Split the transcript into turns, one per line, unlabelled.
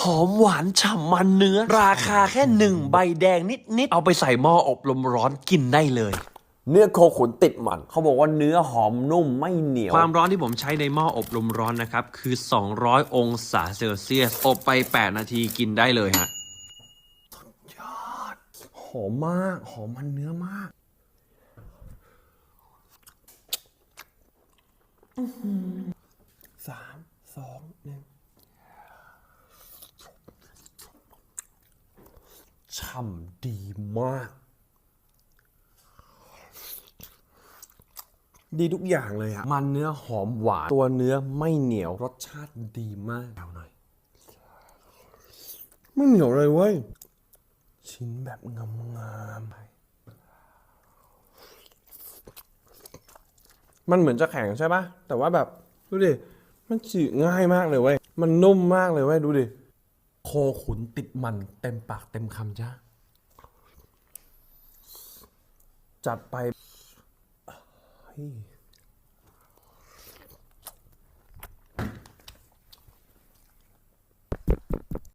หอมหวานฉ่ำมันเนื้อ ราคาแค่หนึ่งใบแดงนิด ๆ เอาไปใส่หม้ออบลมร้อนกินได้เลย
เนื้อโคขุนติดมันเขาบอกว่าเนื้อหอมนุ่มไม่เหนียว
ความร้อนที่ผมใช้ในหม้ออบลมร้อนนะครับ คือ 200 องศาเซลเซียส อบไป 8 นาทีกินได้เลยฮะ
หอมมาก หอมมันเนื้อมากสามสองหนึ่ง ฉ่ำดีมาก ดีทุกอย่างเลยอะมันเนื้อหอมหวาน ตัวเนื้อไม่เหนียวรสชาติดีมากเอาหน่อย ไม่เหนียวเลยเว้ย ชิ้นแบบงามๆมันเหมือนจะแข็งใช่ปะแต่ว่าแบบ ดูดิ มันฉีกง่ายมากเลยเว้ย มันนุ่มมากเลยเว้ย ดูดิ โคขุนติดมันเต็มปากเต็มคำจ้าจัดไปเฮ้